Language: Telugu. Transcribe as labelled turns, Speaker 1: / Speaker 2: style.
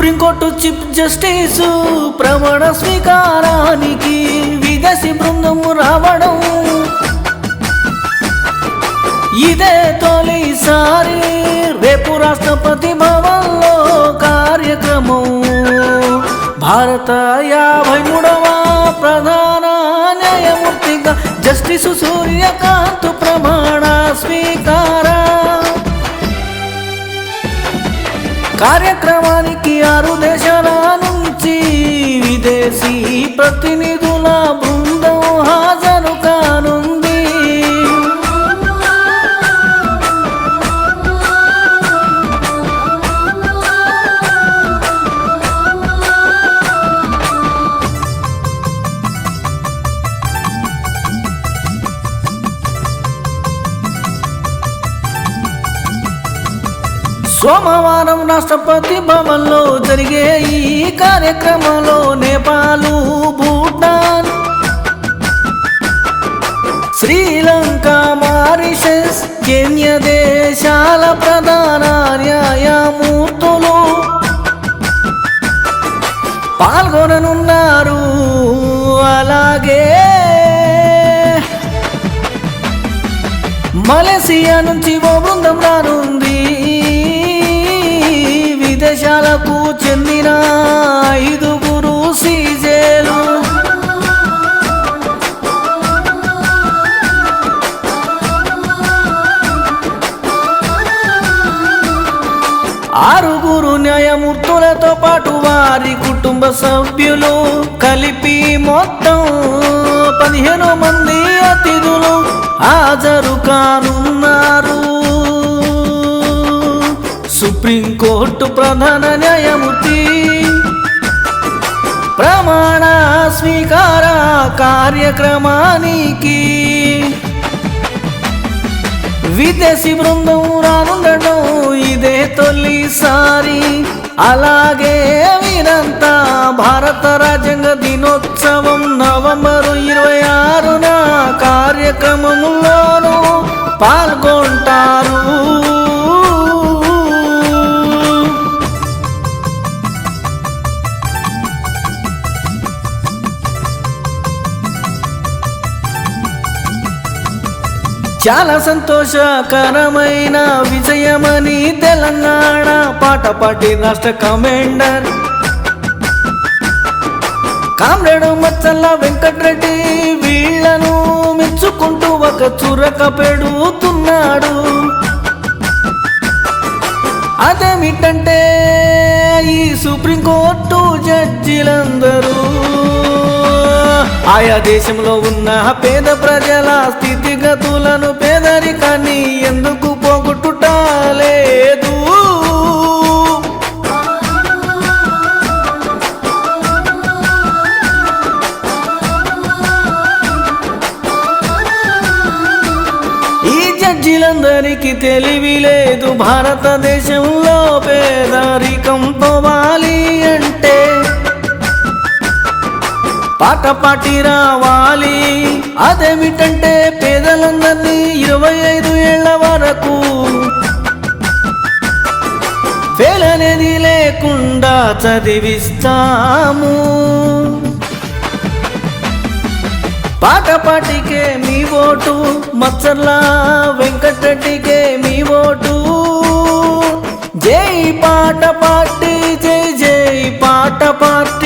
Speaker 1: సుప్రీంకోర్టు చీఫ్ జస్టిస్ ప్రమాణ స్వీకారానికి విదేశీ బృందం రావడం. ఇదే తొలిసారి రేపు రాష్ట్రపతి భవన్లో కార్యక్రమం. భారత యాభై మూడవ ప్రధాన న్యాయమూర్తిగా జస్టిస్ సూర్యకాంత్ ప్రమాణ స్వీకార. కార్యక్రమానికి ఆరు దేశాల నుంచి విదేశీ ప్రతినిధి సోమవారం రాష్ట్రపతి భవన్లో జరిగే ఈ కార్యక్రమంలో నేపాలు భూటాన్ శ్రీలంక మారిషస్ కెన్య దేశాల ప్రధాన న్యాయమూర్తులు పాల్గొననున్నారు. అలాగే మలేసియా నుంచి ఓ బృందం రానుంది. విదేశాలకు చెందిన ఐదుగురు సీజేలు. ఆరుగురు న్యాయమూర్తులతో పాటు వారి కుటుంబ సభ్యులు కలిపి మొత్తం పదిహేను మంది అతిథులు హాజరు కానున్నారు. సుప్రీంకోర్టు ప్రధాన న్యాయమూర్తి. ప్రమాణ స్వీకార కార్యక్రమానికి విదేశీ బృందం రానుండడం ఇదే తొలిసారి. అలాగే వీరంతా భారత రాజ్యాంగ దినోత్సవం నవంబరు ఇరవై ఆరున కార్యక్రమంలోనూ పాల్గొంటారు. చాలా సంతోషకరమైన విజయమని తెలంగాణ పాట పాటి రాష్ట్ర కమాండర్. కామ్రేడు మచ్చల్ల వెంకట్రెడ్డి వీళ్ళను మెచ్చుకుంటూ ఒక చురక పెడుతున్నాడు. అదేమిటంటే ఈ సుప్రీంకోర్టు జడ్జిలందరూ ఆయా దేశంలో ఉన్న పేద ప్రజల స్థితిగతులను పేదరికాన్ని ఎందుకు పోగొట్టుట లేదు ఈ జడ్జిలందరికీ తెలివి లేదు. భారతదేశంలో పేదరికం పోవాలి అంటే పాట పాటి రావాలి. అదేమిటంటే పేదలందరినీ ఇరవై ఐదు ఏళ్ళ వరకు ఫెయిల్ అనేది లేకుండా చదివిస్తాము. పాట పాటికే మీ ఓటు మచ్చర్ల వెంకటరెడ్డికే మీ ఓటు. జై పాట పాటి జై జై పాట పాటి.